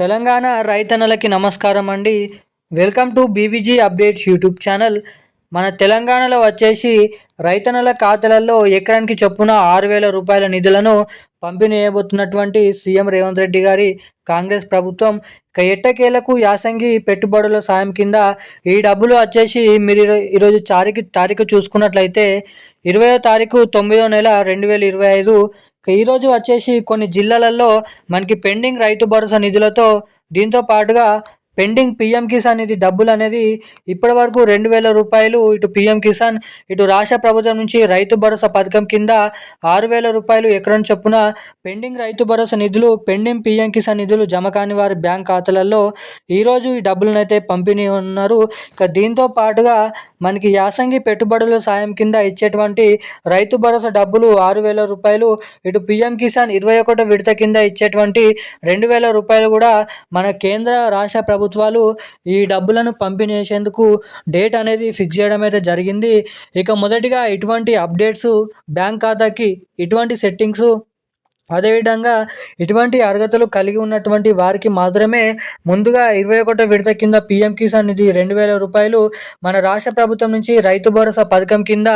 తెలంగాణ రైతన్నలకి నమస్కారం అండి. Welcome to BVG updates YouTube channel. మన తెలంగాణలో వచ్చేసి రైతన్నల ఖాతాలలో ఎకరానికి చొప్పున ఆరు వేల రూపాయల నిధులను పంపిణీ చేయబోతున్నటువంటి సీఎం రేవంత్ రెడ్డి గారి కాంగ్రెస్ ప్రభుత్వం. ఇక ఎట్టకేలకు యాసంగి పెట్టుబడుల సాయం కింద ఈ డబ్బులు వచ్చేసి మీరు ఈరోజు తారీఖు తారీఖు చూసుకున్నట్లయితే ఇరవయో తారీఖు తొమ్మిదో నెల రెండు వేల ఇరవై ఐదు. ఈరోజు వచ్చేసి కొన్ని జిల్లాలలో మనకి పెండింగ్ రైతు భరోసా నిధులతో దీంతో పాటుగా పెండింగ్ పిఎం కిసాన్ ఇది డబ్బులు అనేది ఇప్పటి వరకు రెండు వేల రూపాయలు ఇటు పిఎం కిసాన్ ఇటు రాష్ట్ర ప్రభుత్వం నుంచి రైతు భరోసా పథకం కింద ఆరు వేల రూపాయలు ఎకరం చొప్పున పెండింగ్ రైతు భరోసా నిధులు పెండింగ్ పిఎం కిసాన్ నిధులు జమ కాని వారి బ్యాంక్ ఖాతాలలో ఈరోజు ఈ డబ్బులను అయితే పంపిణీ ఉన్నారు. ఇక దీంతో పాటుగా మనకి యాసంగి పెట్టుబడుల సాయం కింద ఇచ్చేటువంటి రైతు భరోసా డబ్బులు ఆరు వేల రూపాయలు ఇటు పిఎం కిసాన్ ఇరవై ఒకటో విడత కింద ఇచ్చేటువంటి రెండు వేల రూపాయలు కూడా మన కేంద్ర రాష్ట్ర ప్రభుత్వం ప్రభుత్వాలు ఈ డబ్బులను పంపిణీ చేసేందుకు డేట్ అనేది ఫిక్స్ చేయడం అయితే జరిగింది. ఇక మొదటిగా ఇటువంటి అప్డేట్స్ బ్యాంక్ ఖాతాకి ఇటువంటి సెట్టింగ్స్ అదేవిధంగా ఇటువంటి అర్హతలు కలిగి ఉన్నటువంటి వారికి మాత్రమే ముందుగా ఇరవై ఒకటో విడత కింద పిఎం కిసాన్ నిధి రెండు వేల రూపాయలు మన రాష్ట్ర ప్రభుత్వం నుంచి రైతు భరోసా పథకం కింద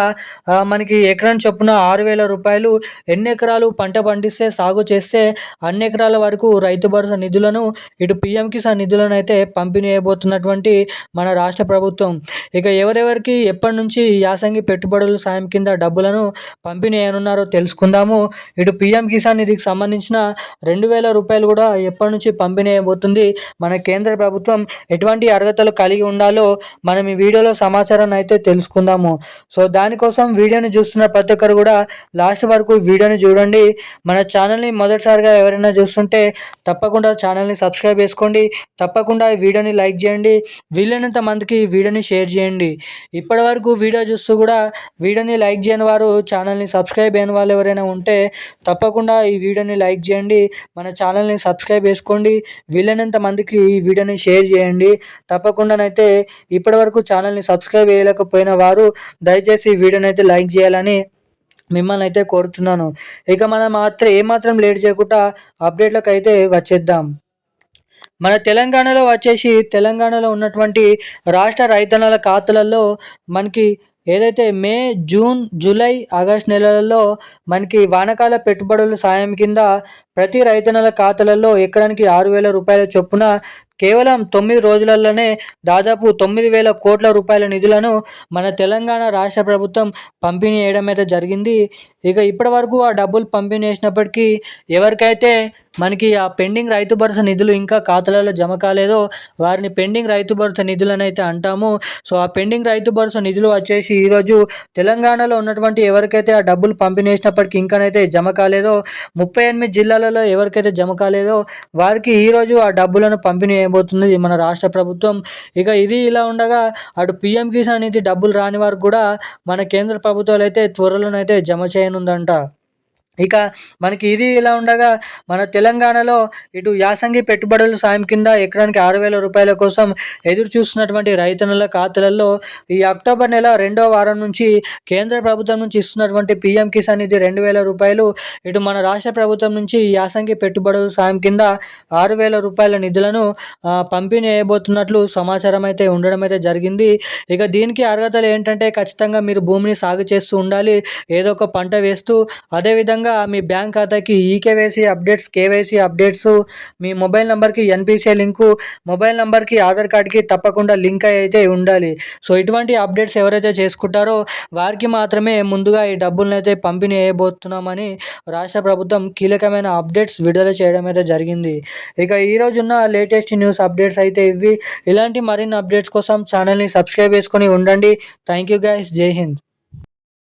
మనకి ఎకరం చొప్పున ఆరు వేల రూపాయలు ఎన్ని ఎకరాలు పంట పండిస్తే సాగు చేస్తే అన్ని ఎకరాల వరకు రైతు భరోసా నిధులను ఇటు పిఎం కిసాన్ నిధులను అయితే పంపిణీ చేయబోతున్నటువంటి మన రాష్ట్ర ప్రభుత్వం. ఇక ఎవరెవరికి ఎప్పటి నుంచి యాసంగి పెట్టుబడుల సాయం కింద డబ్బులను పంపిణీ అయినున్నారో తెలుసుకుందాము. ఇటు పిఎం కిసాన్ నిధికి సంబంధించిన రెండు వేల రూపాయలు కూడా ఎప్పటి నుంచి పంపిణీ అయిపోతుంది? మన కేంద్ర ప్రభుత్వం ఎటువంటి అర్హతలు కలిగి ఉండాలో మనం ఈ వీడియోలో సమాచారాన్ని అయితే తెలుసుకుందాము. సో దానికోసం వీడియోని చూస్తున్న ప్రతి ఒక్కరు కూడా లాస్ట్ వరకు వీడియోని చూడండి. మన ఛానల్ని మొదటిసారిగా ఎవరైనా చూస్తుంటే తప్పకుండా ఛానల్ని సబ్స్క్రైబ్ చేసుకోండి. తప్పకుండా ఈ వీడియోని లైక్ చేయండి. వీలైనంత మందికి ఈ వీడియోని షేర్ చేయండి. ఇప్పటి వరకు వీడియో చూస్తూ కూడా వీడియోని లైక్ చేయని వారు ఛానల్ని సబ్స్క్రైబ్ అయిన వాళ్ళు ఎవరైనా ఉంటే తప్పకుండా ఈ ఈ వీడియోని లైక్ చేయండి మన ఛానల్ని సబ్స్క్రైబ్ చేసుకోండి వీలైనంత మందికి ఈ వీడియోని షేర్ చేయండి. తప్పకుండానైతే ఇప్పటి వరకు ఛానల్ని సబ్స్క్రైబ్ చేయలేకపోయిన వారు దయచేసి ఈ వీడియోని అయితే లైక్ చేయాలని మిమ్మల్ని అయితే కోరుతున్నాను. ఇక మనం మాత్రం ఏమాత్రం లేట్ చేయకుండా అప్డేట్లకు అయితే వచ్చేద్దాం. మన తెలంగాణలో వచ్చేసి తెలంగాణలో ఉన్నటువంటి రాష్ట్ర రైతన్నల ఖాతాలలో మనకి ఏదైతే మే జూన్ జూలై ఆగస్ట్ నెలలలో మనకి వానకాల పెట్టుబడుల సాయం కింద ప్రతి రైతన్నల ఖాతాలలో ఎకరానికి ఆరు వేల రూపాయల చొప్పున కేవలం తొమ్మిది రోజులలోనే దాదాపు తొమ్మిది వేల కోట్ల రూపాయల నిధులను మన తెలంగాణ రాష్ట్ర ప్రభుత్వం పంపిణీ చేయడం అయితే జరిగింది. ఇక ఇప్పటి వరకు ఆ డబ్బులు పంపిణీ చేసినప్పటికీ ఎవరికైతే మనకి ఆ పెండింగ్ రైతు భరోసా నిధులు ఇంకా ఖాతాలలో జమ కాలేదో వారిని పెండింగ్ రైతు భరోసా నిధులను అయితే అంటాము. సో ఆ పెండింగ్ రైతు భరోసా నిధులు వచ్చేసి ఈరోజు తెలంగాణలో ఉన్నటువంటి ఎవరికైతే ఆ డబ్బులు పంపిణీ చేసినప్పటికీ ఇంకానైతే జమ కాలేదో ముప్పై ఎనిమిది జిల్లాలలో ఎవరికైతే జమ కాలేదో వారికి ఈరోజు ఆ డబ్బులను పంపిణీ చేయబోతున్నది మన రాష్ట్ర ప్రభుత్వం ఇక ఇది ఇలా ఉండగా అటు పిఎం కిసాన్ నిధి డబ్బులు రాని వారికి కూడా మన కేంద్ర ప్రభుత్వాలు అయితే త్వరలోనైతే జమ చేయనుందంట. ఇక మనకి ఇది ఇలా ఉండగా మన తెలంగాణలో ఇటు యాసంగి పెట్టుబడుల సాయం కింద ఎకరానికి ఆరు వేల రూపాయల కోసం ఎదురు చూస్తున్నటువంటి రైతన్నుల ఖాతాలలో ఈ అక్టోబర్ నెల రెండో వారం నుంచి కేంద్ర ప్రభుత్వం నుంచి ఇస్తున్నటువంటి పిఎం కిసాన్ ఇది రెండు వేల రూపాయలు ఇటు మన రాష్ట్ర ప్రభుత్వం నుంచి ఈ యాసంగి పెట్టుబడుల సాయం కింద ఆరు వేల రూపాయల నిధులను పంపిణీ చేయబోతున్నట్లు సమాచారం అయితే ఉండడం అయితే జరిగింది. ఇక దీనికి అర్హతలు ఏంటంటే ఖచ్చితంగా మీరు భూమిని సాగు చేస్తూ ఉండాలి ఏదో ఒక పంట వేస్తూ అదేవిధంగా మీ బ్యాంక్ ఖాతాకి ఈకేవైసీ అప్డేట్స్ కేవైసీ అప్డేట్స్ మీ మొబైల్ నెంబర్కి ఎన్పిసిఐ లింకు మొబైల్ నెంబర్కి ఆధార్ కార్డ్కి తప్పకుండా లింక్ అయితే ఉండాలి. సో ఇటువంటి అప్డేట్స్ ఎవరైతే చేసుకుంటారో వారికి మాత్రమే ముందుగా ఈ డబ్బులను అయితే పంపిణీ చేయబోతున్నామని రాష్ట్ర ప్రభుత్వం కీలకమైన అప్డేట్స్ విడుదల చేయడం అయితే జరిగింది. ఇక ఈ రోజున్న లేటెస్ట్ న్యూస్ అప్డేట్స్ అయితే ఇవి. ఇలాంటి మరిన్ని అప్డేట్స్ కోసం ఛానల్ని సబ్స్క్రైబ్ చేసుకొని ఉండండి. థ్యాంక్ యూ గైస్ జై హింద్.